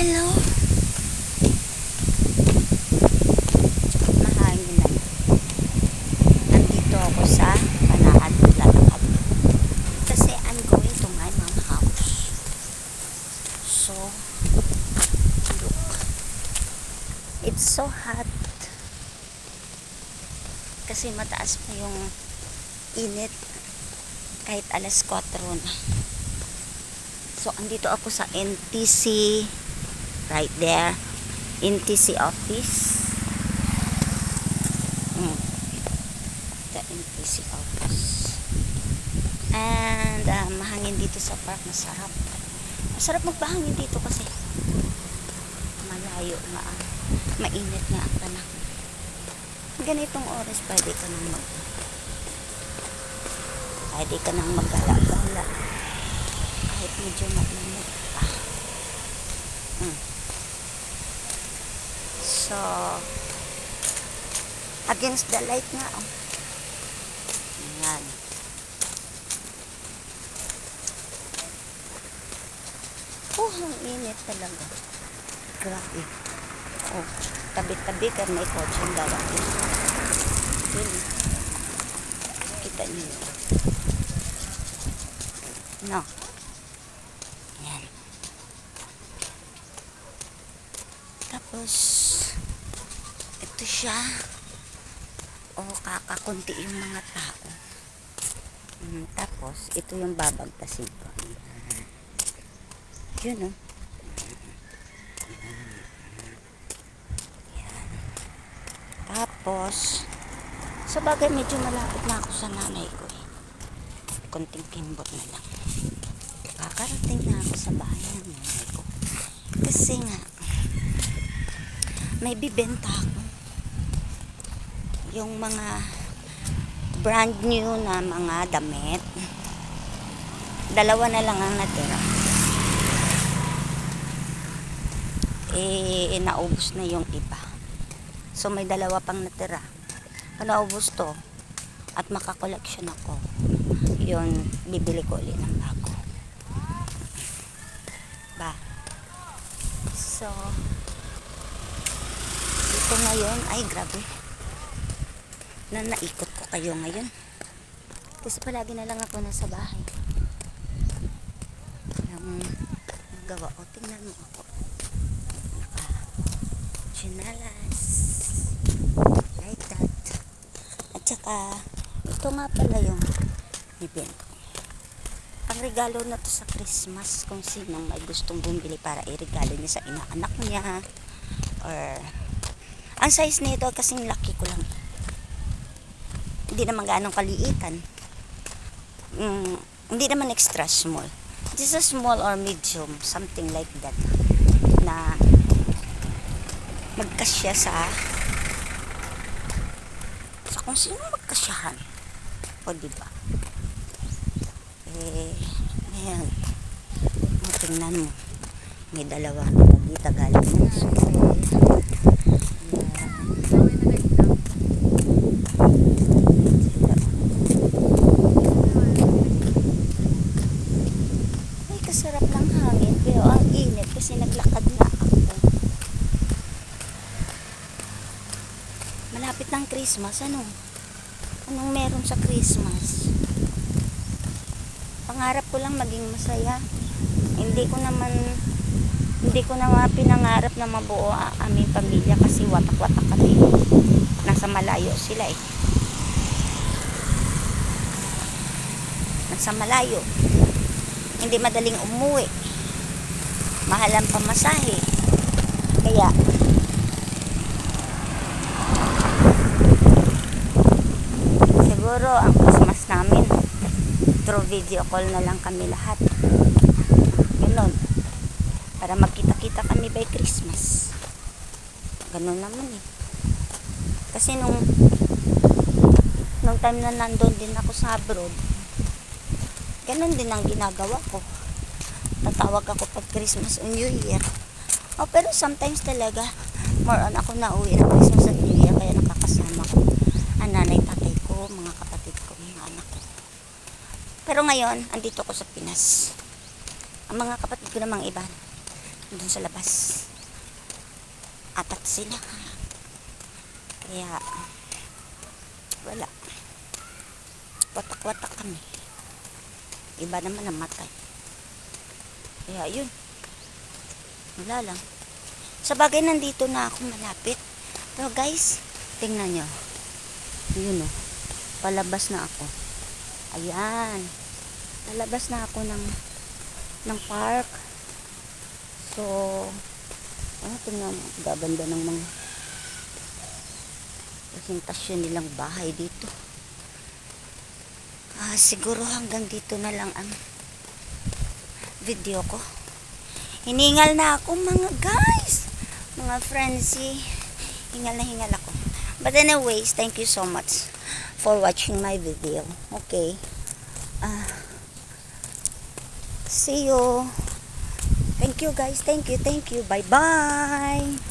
Hello? Mahangin na. Nandito ako sa Panaan, lalakad. Kasi I'm going to my mom house. So, look. It's so hot. Kasi mataas pa yung init kahit alas 4 na. So, andito ako sa NTC right there. NTC office. Mm. The NTC office. And, uh, mahangin dito sa park. Masarap. Masarap magpahangin dito kasi malayo ang- Mainit nga ang panahon. Ganitong oras pwede ka nang mag pwede ka nang maggala-gala kahit medyo malamig pa. So, against the light nga, oh. Ayan. Oh, ang init talaga. Grabe. Oh, tabi-tabi ka may kotse ang darating. Yun. Kita niyo. No. Ayan. Tapos, ito siya. O, kakakunti yung mga tao. Mm, tapos, ito yung babagtasin ko. Yun, oh. Ayan. Tapos, sa bagay, medyo malapit na ako sa nanay ko eh. Konting kimbot na lang. Kakarating na ako sa bahay ng nanay ko. Kasi nga, may bibenta ako. Yung mga brand new na mga damit. Dalawa na lang ang natira. Eh, naubos na yung iba. So, may dalawa pang natira. Pag naubos to, at makakoleksyon ako, yun, bibili ko ulit ng bago. Ba? So, dito ngayon, ay grabe. Na naikot ko kayo ngayon. Kasi palagi na lang ako nasa bahay. Yung gawa ko, tingnan mo ako. Naka chinalas. Like that. At saka, ito nga pala yung bibenta. Ang regalo na to sa Christmas kung sinong may gustong bumili para iregalo niya sa inaanak niya or ang size nito kasing laki ko lang. Hindi naman ganong kaliitan. Mm, hindi naman extra small. Just a small or medium something like that na magkasya sa sa kung sino magkasyahan. O diba eh ayan. Tingnan mo. May dalawa. Na nagita galing ng school Ay, kasarap ng hangin. Pero ang init kasi naglakad na ako. Malapit ng Christmas. Ano? Anong meron sa Christmas? Pangarap ko lang maging masaya. Hindi ko naman hindi ko naman pinangarap na mabuo ang aming pamilya kasi watak-watak kami. Nasa malayo sila eh. Nasa malayo hindi madaling umuwi. Mahal ang pamasahe. Kaya, siguro ang Christmas namin, through video call na lang kami lahat. Ganun. Para magkita-kita kami by Christmas. Ganun naman eh. Kasi nung nung time na nandun din ako sa abroad, ganun din ang ginagawa ko. Tatawag ako pag Christmas o New Year. Oh, pero sometimes talaga, more on ako na uwi ng Christmas at New Year, kaya nakakasama ko ang nanay, tatay ko, mga kapatid ko, mga anak ko. Pero ngayon, andito ko sa Pinas. Ang mga kapatid ko namang iba, dun sa labas. Apat sila. Kaya, wala. Watak-watak kami. Iba naman namatay. Kaya yun. Wala lang. Sa bagay nandito na ako malapit. Pero guys, tingnan nyo. Yun o. Palabas na ako. Ayan. Palabas na ako ng ng park. So, ah, tingnan mo. Gaganda ng mga presentasyon nilang bahay dito. Ah, siguro hanggang dito na lang ang video ko. Hiningal na ako mga guys. Mga frenzy. Hingal na hingal ako. But anyways, thank you so much for watching my video. Okay. Ah, see you. Thank you guys. Thank you. Thank you. Bye-bye.